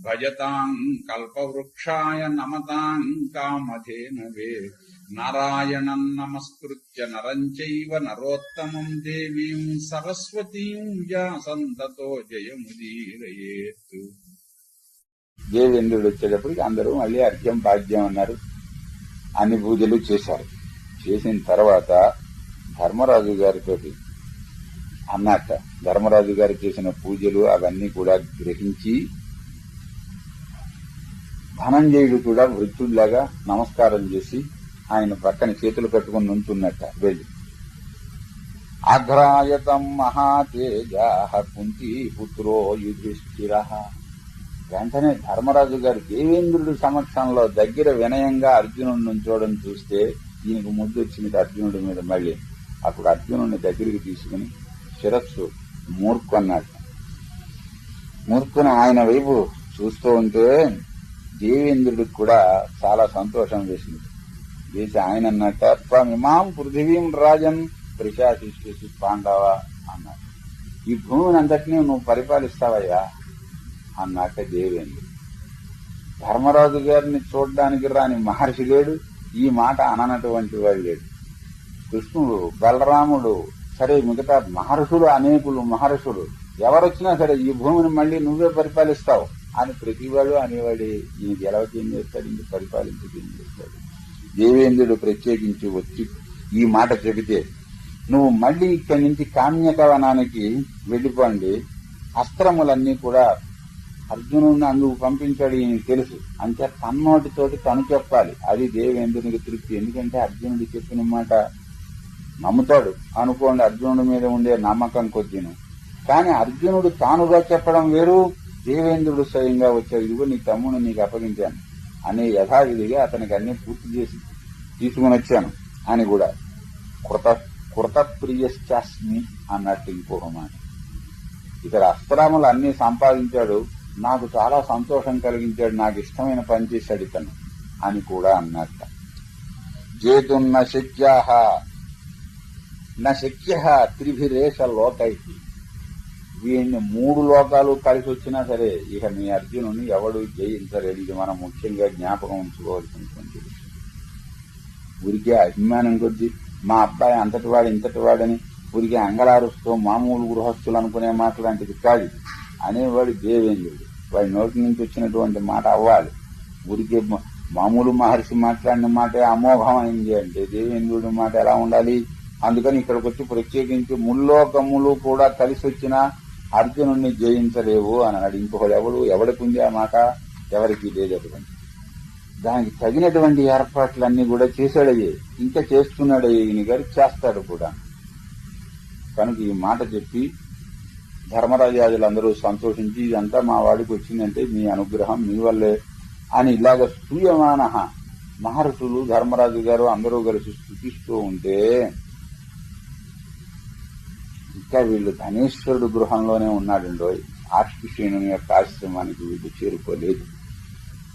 భజతాం కల్పవృక్షాయ నమతాం కామధేనవే నారాయణం నమస్కృత్య నరం చైవ నరోత్తమం దేవీం సరస్వతీం వ్యాసంతతో జయముదీరయేత్ దేవేంద్రుడు వచ్చేటప్పటికి అందరూ మళ్ళీ అర్ఘ్యం భాగ్యం అన్నారు. అన్ని పూజలు చేశారు. చేసిన తర్వాత ధర్మరాజు గారితో అన్నట్ట ధర్మరాజు గారు చేసిన పూజలు అవన్నీ కూడా గ్రహించి ధనంజయుడు కూడా వృద్ధుడిలాగా నమస్కారం చేసి ఆయన పక్కన చేతులు కట్టుకుని నుంచున్నట్ట వెళ్ళి. అఘ్రాయతం మహాతేజ కుంతి పుత్రో యుధిష్ఠిర. వెంటనే ధర్మరాజు గారు దేవేంద్రుడి సమక్షంలో దగ్గర వినయంగా అర్జునుడి నుంచోడం చూస్తే దీనికి ముద్దు వచ్చింది అర్జునుడి మీద మళ్ళీ. అప్పుడు అర్జునుడిని దగ్గరికి తీసుకుని శిరస్సు అన్నాడు. మూర్ఖుని ఆయన వైపు చూస్తూ ఉంటే దేవేంద్రుడికి కూడా చాలా సంతోషం వేసింది. వేసి ఆయన అన్నట్ట త్వమిమాం పృథివీం రాజన్ ప్రశాసిష్యసి పాండవ అన్నాడు ఈ భూమిని అంతటినీ నువ్వు పరిపాలిస్తావయ్యా అన్నాక దేవేంద్రుడు. ధర్మరాజు గారిని చూడడానికి రాని మహర్షి లేడు ఈ మాట అననటువంటి వాడు లేడు. కృష్ణుడు బలరాముడు సరే మిగతా మహర్షులు అనేకులు మహర్షులు ఎవరొచ్చినా సరే ఈ భూమిని మళ్ళీ నువ్వే పరిపాలిస్తావు. అని ప్రతివాడు అనేవాడే ఈయనకి ఎలా ఏం చేస్తాడు? ఇంక పరిపాలించి ఏం చేస్తాడు? దేవేంద్రుడు ప్రత్యేకించి వచ్చి ఈ మాట చెబితే నువ్వు మళ్ళీ ఇక్కడి నుంచి కామ్యకవనానికి వెళ్ళిపోండి. అస్త్రములన్నీ కూడా అర్జునుడిని అందుకు పంపించాడు ఈయన తెలుసు. అంతే తన్నోటితోటి తను చెప్పాలి. అది దేవేంద్రునికి తృప్తి. ఎందుకంటే అర్జునుడు చెప్పిన మాట నమ్ముతాడు. అనుకోండి అర్జునుడి మీద ఉండే నమ్మకం కొద్దిను. కానీ అర్జునుడు తానుగా చెప్పడం వేరు దేవేంద్రుడు స్వయంగా వచ్చాడు. ఇదిగో నీ తమ్ముడు నీకు అప్పగించాను. అనే యథావిధిగా అతనికి అన్ని పూర్తి చేసి తీసుకుని వచ్చాను అని కూడా. కృత కృతప్రియశ్చాస్మి అన్నట్టు ఇంకొక మాట ఇతర అస్త్రాములు అన్ని సంపాదించాడు. నాకు చాలా సంతోషం కలిగించాడు. నాకు ఇష్టమైన పని చేశాడు ఇతను అని కూడా అన్నట్ట. జేతున్న శక్యా శక్య త్రిభిరేష లోకైకి వీడిని మూడు లోకాలు కలిసి వచ్చినా సరే ఇక మీ అర్జునుని ఎవడు జయించలేడు ఇది మనం ముఖ్యంగా జ్ఞాపకం ఉంచుకోవాల్సినటువంటి ఊరికే అభిమానం కొద్దీ మా అబ్బాయి అంతటి వాడు ఇంతటి వాడని ఊరికే అంగళారుస్తూ మామూలు గృహస్థులు అనుకునే మాట లాంటిది కాదు. అనేవాడు దేవేంద్రుడు. వాడి నోటి నుంచి వచ్చినటువంటి మాట అవ్వాలి. ఊరికే మామూలు మహర్షి మాట్లాడిన మాట అమోఘమైంది అంటే దేవేంద్రుడి మాట ఎలా ఉండాలి? అందుకని ఇక్కడికి వచ్చి ప్రత్యేకించి ముల్లోకములు కూడా కలిసి వచ్చిన అర్జునుడిని జయించలేవు అని అన్నాడు. ఇంకొకడు ఎవడు ఎవడికి ఉంది ఆ మాట? ఎవరికి లేదటువంటి దానికి తగినటువంటి ఏర్పాట్లన్నీ కూడా చేశాడయ్యే ఇంకా చేస్తున్నాడయ్యే ఈయన గారు. చేస్తాడు కూడా. కనుక ఈ మాట చెప్పి ధర్మరాజాదులందరూ సంతోషించి ఇదంతా మా వాడికి వచ్చిందంటే మీ అనుగ్రహం మీ వల్లే అని ఇలాగ స్తూయమాన మహర్షులు ధర్మరాజు గారు అందరూ కలిసి స్థుతిస్తూ ఉంటే ఇంకా వీళ్ళు ధనేశ్వరుడు గృహంలోనే ఉన్నాడండో ఆర్షిషేణుని యొక్క ఆశ్రమానికి వీళ్ళు చేరుకోలేదు.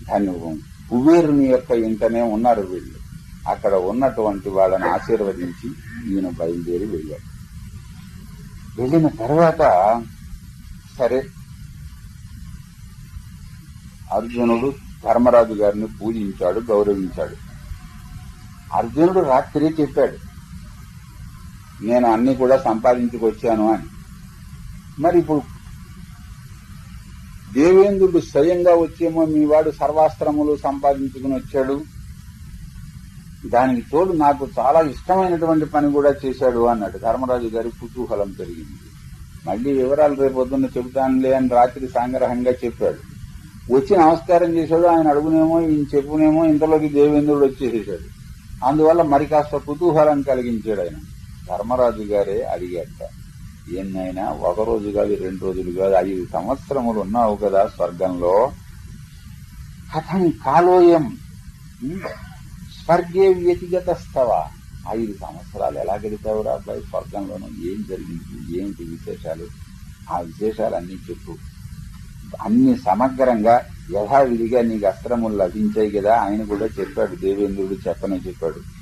దాన్ని కుబేరుని యొక్క ఇంటనే ఉన్నారు వీళ్ళు. అక్కడ ఉన్నటువంటి వాళ్ళని ఆశీర్వదించి ఈయన బయలుదేరి వెళ్ళాడు. వెళ్ళిన తర్వాత సరే అర్జునుడు ధర్మరాజు గారిని పూజించాడు గౌరవించాడు. అర్జునుడు రాత్రి చెప్పాడు నేను అన్ని కూడా సంపాదించుకొచ్చాను అని. మరి ఇప్పుడు దేవేంద్రుడు స్వయంగా వచ్చేమో మీ వాడు సర్వాస్త్రములు సంపాదించుకుని వచ్చాడు. దానికి తోడు నాకు చాలా ఇష్టమైనటువంటి పని కూడా చేశాడు అన్నాడు. ధర్మరాజు గారి కుతూహలం పెరిగింది. మళ్ళీ వివరాలు రేపొద్దున్న చెబుతానులే అని రాత్రి సాంగ్రహంగా చెప్పాడు. వచ్చి నమస్కారం చేశాడు. ఆయన అడుగునేమో ఈయన చెప్పునేమో ఇంతలోకి దేవేంద్రుడు వచ్చేసేసాడు. అందువల్ల మరి కాస్త కుతూహలం కలిగించాడు ఆయన. ధర్మరాజు గారే అడిగాట. ఏందైనా ఒక రోజు కాదు రెండు రోజులు కాదు ఐదు సంవత్సరములు ఉన్నావు కదా స్వర్గంలో. కథం కాలోయం స్వర్గే వ్యతిగత స్థవా ఐదు సంవత్సరాలు ఎలా గడిపావురా అబ్బాయి? స్వర్గంలోనూ ఏం జరిగింది? ఏంటి విశేషాలు? ఆ విశేషాలన్నీ చెప్పు. అన్ని సమగ్రంగా యథావిధిగా నీకు అస్త్రములు లభించాయి కదా? ఆయన కూడా చెప్పాడు దేవేంద్రుడు చెప్పనే చెప్పాడు.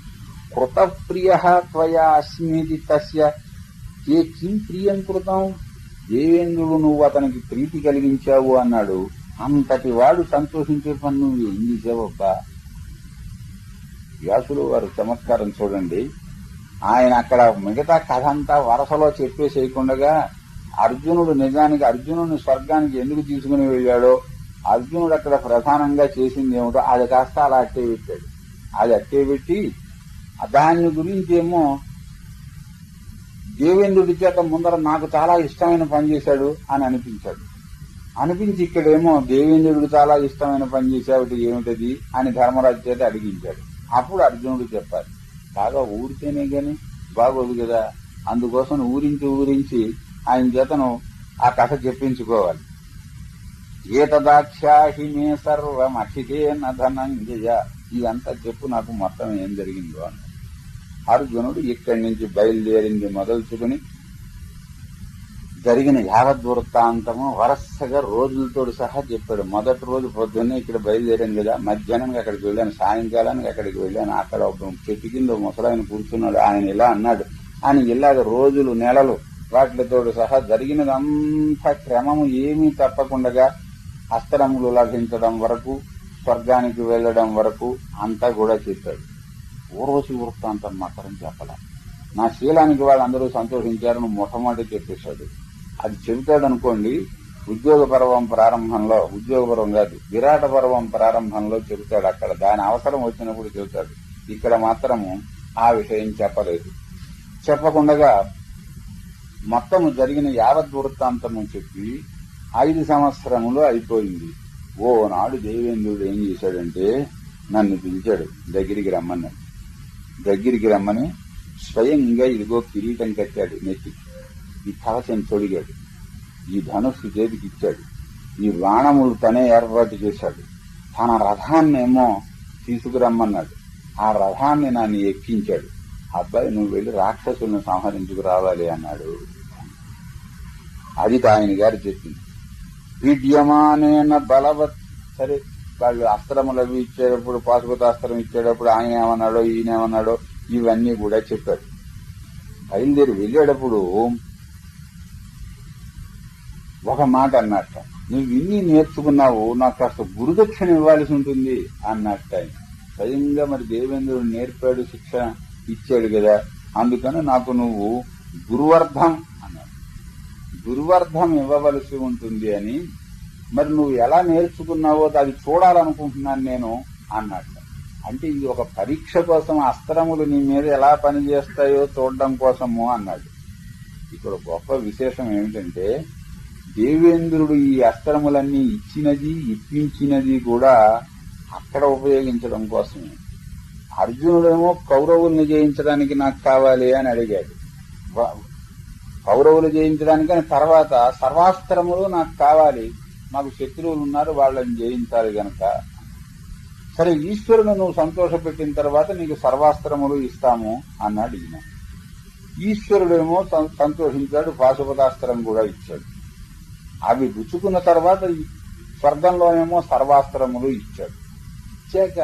కృతప్రియ త్వయా అస్మిది తస్య ఏ కిం ప్రియం కృతం దేవేంద్రుడు నువ్వు అతనికి ప్రీతి కలిగించావు అన్నాడు। అంతటి వాడు సంతోషించే పని నువ్వు ఏం చేసావబ్బా వ్యాసులు వారు చమత్కారం చూడండి. ఆయన అక్కడ మిగతా కథ అంతా వరసలో చెప్పేసేయకుండగా అర్జునుడు నిజానికి అర్జునుడిని స్వర్గానికి ఎందుకు తీసుకుని వెళ్ళాడో అర్జునుడు అక్కడ ప్రధానంగా చేసింది ఏమిటో అది కాస్త అలా అట్టే పెట్టాడు. అది అట్టే పెట్టి దాని గురించి ఏమో దేవేంద్రుడి చేత ముందర నాకు చాలా ఇష్టమైన పని చేశాడు అని అనిపించాడు. అనిపించి ఇక్కడేమో దేవేంద్రుడికి చాలా ఇష్టమైన పని చేశావుటి ఏమిటది అని ధర్మరాజు చేత అడిగించాడు. అప్పుడు అర్జునుడు చెప్పాలి బాగా ఊరితేనే గాని బాగోదు కదా. అందుకోసం ఊరించి ఊరించి ఆయన చేతను ఆ కథ చెప్పించుకోవాలి. ఏతదాఖ్యాహి మే సర్వం ధనంజయ. ఇదంతా చెప్పు నాకు మొత్తం ఏం జరిగిందో అని. అర్జునుడు ఇక్కడి నుంచి బయలుదేరింది మొదలుచుకుని జరిగిన యావద్వృత్తాంతము వరుసగా వరసగా రోజులతో సహా చెప్పాడు. మొదటి రోజు పొద్దున్నే ఇక్కడ బయలుదేరాను కదా. మధ్యాహ్నానికి అక్కడికి వెళ్ళాను. సాయంకాలానికి అక్కడికి వెళ్ళాను. అక్కడ ఒక చెట్టు కింద ముసలాయన కూర్చున్నాడు. ఆయన ఇలా అన్నాడు. ఆయన ఇలాగ రోజులు నెలలు వాటితో సహా జరిగినదంతా క్రమము ఏమీ తప్పకుండా అస్త్రములు లభించడం వరకు స్వర్గానికి వెళ్ళడం వరకు అంతా కూడా చెప్పాడు. ఊర్వశి వృత్తాంతం మాత్రం చెప్పలే. నా శీలానికి వాళ్ళందరూ సంతోషించారని మొట్టమొదటి చెప్పేశాడు. అది చెబుతాడనుకోండి ఉద్యోగ పర్వం ప్రారంభంలో ఉద్యోగ పర్వం కాదు విరాట పర్వం ప్రారంభంలో చెబుతాడు అక్కడ. దాని అవసరం వచ్చినప్పుడు చెబుతాడు. ఇక్కడ మాత్రము ఆ విషయం చెప్పలేదు. చెప్పకుండగా మొత్తము జరిగిన యావత్ వృత్తాంతము చెప్పి ఐదు సంవత్సరములు అయిపోయింది. ఓ నాడు దేవేంద్రుడు ఏం చేశాడంటే నన్ను పిలిచాడు దగ్గరికి రమ్మన్నాడు. దగ్గరికి రమ్మని స్వయంగా ఇదిగో కిరీటం కట్టాడు నెత్తికి ఈ కవచం తొడిగాడు. ఈ ధనుస్సు చేతికి ఇచ్చాడు ఈ బాణములు తనే ఏర్పాటు చేశాడు. తన రథాన్నేమో తీసుకురమ్మన్నాడు. ఆ రథాన్ని నన్ను ఎక్కించాడు. అబ్బాయి నువ్వు వెళ్ళి రాక్షసులను సంహరించుకు రావాలి అన్నాడు. అది ఆయన గారు చెప్పింది. విద్యమానేన బలవత్ సరే వాళ్ళు అస్త్రములు అవి ఇచ్చేటప్పుడు పాశుపత అస్త్రం ఇచ్చేటప్పుడు ఆయన ఏమన్నాడో ఈయన ఏమన్నాడో ఇవన్నీ కూడా చెప్పాడు బయలుదేరి వెళ్ళేటప్పుడు ఒక మాట అన్నట్ట నువ్వు ఇన్ని నేర్చుకున్నావు నాకు కాస్త గురుదక్షిణ ఇవ్వాల్సి ఉంటుంది అన్నట్ట ఆయన. స్వయంగా మరి దేవేంద్రుడు నేర్పాడు శిక్ష ఇచ్చాడు కదా అందుకని నాకు నువ్వు గురువర్ధం అన్నాడు. గురువర్ధం ఇవ్వవలసి ఉంటుంది అని మరి నువ్వు ఎలా నేర్చుకున్నావో అది చూడాలనుకుంటున్నాను నేను అన్నాడు. అంటే ఇది ఒక పరీక్ష కోసం అస్త్రములు నీ మీద ఎలా పనిచేస్తాయో చూడడం కోసము అన్నాడు. ఇక్కడ గొప్ప విశేషం ఏమిటంటే దేవేంద్రుడు ఈ అస్త్రములన్నీ ఇచ్చినది ఇప్పించినది కూడా అక్కడ ఉపయోగించడం కోసమే. అర్జునుడేమో కౌరవుల్ని జయించడానికి నాకు కావాలి అని అడిగాడు. కౌరవులు జయించడానికని తర్వాత సర్వాస్త్రములు నాకు కావాలి. మాకు శత్రువులు ఉన్నారు వాళ్ళని జయించాలి గనక. సరే ఈశ్వరుని నువ్వు సంతోషపెట్టిన తర్వాత నీకు సర్వాస్త్రములు ఇస్తాము అన్నాడు ఈయన ఈశ్వరుడేమో సంతోషించాడు పాశుపతాస్త్రం కూడా ఇచ్చాడు. అవి రుచుకున్న తర్వాత స్వర్గంలోనేమో సర్వాస్త్రములు ఇచ్చాడు. ఇచ్చాక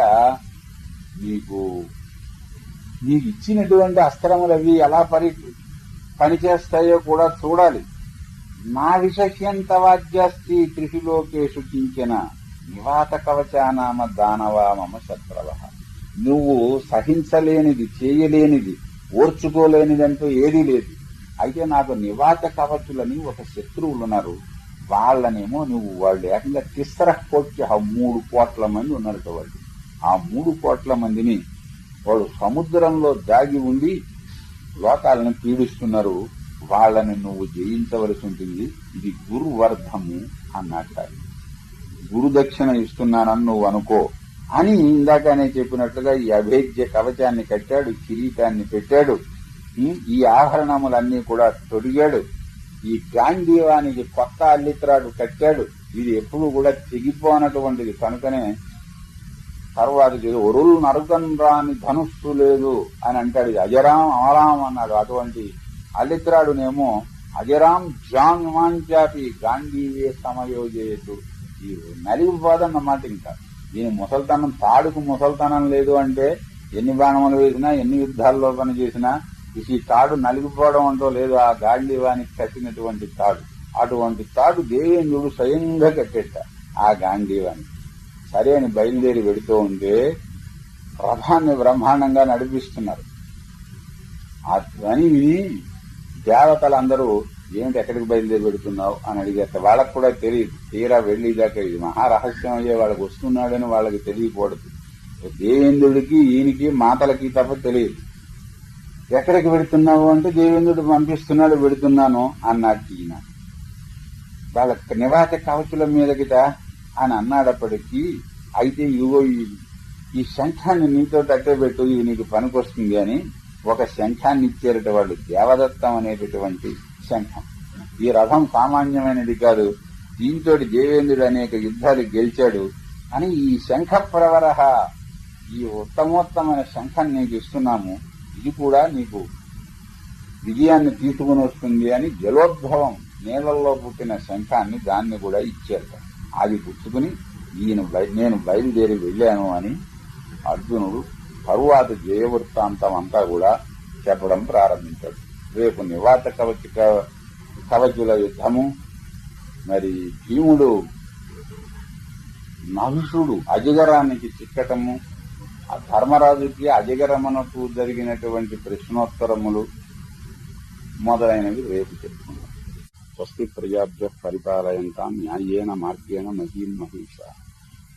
నీకు నీకు ఇచ్చినటువంటి అస్త్రములు అవి ఎలా పని పనిచేస్తాయో కూడా చూడాలి. నా విషహ్యంత వాద్యాస్తి త్రిశులోకేషు కించిన నివాత కవచానామ దానవా మమ శత్రవ నువ్వు సహించలేనిది చేయలేనిది ఓర్చుకోలేనిదంటూ ఏదీ లేదు. అయితే నాకు నివాత కవచులని ఒక శత్రువులు ఉన్నారు. వాళ్ళనేమో నువ్వు వాళ్ళు ఏకంగా తిస్ర కోట్య మూడు కోట్ల మంది ఉన్నారు వాళ్ళు ఆ మూడు కోట్ల మందిని వాళ్ళు సముద్రంలో దాగి ఉండి లోకాలను పీడిస్తున్నారు. వాళ్ళని నువ్వు జయించవలసి ఉంటుంది. ఇది గురువర్ధము అన్నట్ట గురుదక్షిణ ఇస్తున్నానని నువ్వు అనుకో అని ఇందాకనే చెప్పినట్లుగా ఈ అభేద్య కవచాన్ని కట్టాడు కిరీటాన్ని పెట్టాడు. ఈ ఆభరణములన్నీ కూడా తొడిగాడు. ఈ గాంధీవానికి కొత్త అల్లిత్రాడు కట్టాడు. ఇది ఎప్పుడు కూడా తెగిపోనటువంటిది. కనుకనే తర్వాత చేదు ఒరులు నరుకన్ రాని ధనుస్సు లేదు అని అంటాడు. ఇది అజరాం అమరాం అన్నాడు. అటువంటి అల్లిత్రాడునేమో అజరాం జాంగ్ మాంచాపి గాంధీవే సమయోజేయుడు ఈ నలిగిపోదన్నమాట ఇంకా. దీని ముసల్తనం తాడుకు ముసల్తనం లేదు అంటే ఎన్ని బాణములు వేసినా ఎన్ని యుద్ధాల్లో పని చేసినా ఈ తాడు నలిగిపోవడం అంటూ లేదు. ఆ గాంధీవానికి కట్టినటువంటి తాడు. అటువంటి తాడు దేవేంద్రుడు స్వయంగా కట్టేట ఆ గాంధీవానికి సరే అని బయలుదేరి వెడుతూ ఉంటే రథాన్ని బ్రహ్మాండంగా నడిపిస్తున్నారు. ఆ ధ్వని విని దేవతలందరూ ఏమిటి ఎక్కడికి బయలుదేరి పెడుతున్నావు అని అడిగారు వాళ్ళకు కూడా తెలియదు. తీరా వెళ్ళేదాకా ఇది మహారహస్యం అయ్యే వాళ్ళకి వస్తున్నాడని వాళ్ళకి తెలియకూడదు. దేవేంద్రుడికి ఈయనకి మాటలకి తప్ప తెలియదు. ఎక్కడికి పెడుతున్నావు అంటే దేవేంద్రుడు పంపిస్తున్నాడు పెడుతున్నాను అన్నాడు ఈయన. వాళ్ళ నివాస కవచుల మీదకిట అని అన్నాడప్పటికీ అయితే ఇగో ఈ- ఈ శంఖాన్ని నీతో తట్టబెట్టు ఇది నీకు పనికొస్తుంది అని ఒక శంఖాన్ని ఇచ్చారట వాళ్ళు దేవదత్తం అనేటటువంటి శంఖం. ఈ రథం సామాన్యమైనది కాదు. దీంతో దేవేంద్రుడు అనేక యుద్ధాలు గెలిచాడు అని ఈ శంఖ ప్రవరహ ఈ ఉత్తమోత్తమైన శంఖం నీకు ఇస్తున్నాము ఇది కూడా నీకు విజయాన్ని తీసుకుని వస్తుంది అని జలోద్భవం నేలల్లో పుట్టిన శంఖాన్ని దాన్ని కూడా ఇచ్చారు. అది పుచ్చుకుని ఈయన నేను బయలుదేరి వెళ్ళాను అని అర్జునుడు తరువాత జయవృత్తాంతం అంతా కూడా చెప్పడం ప్రారంభించాడు. రేపు నివాత కవచిక కవచుల యుద్ధము మరి భీముడు నహుషుడు అజగరానికి చిక్కటము ఆ ధర్మరాజుకి అజగరమనకు జరిగినటువంటి ప్రశ్నోత్తరములు మొదలైనవి రేపు చెప్పుకుందాం. స్వస్తి ప్రజాభ్య పరిపాలయంతా న్యాయేన మార్గేణ మహీన్ మహిష.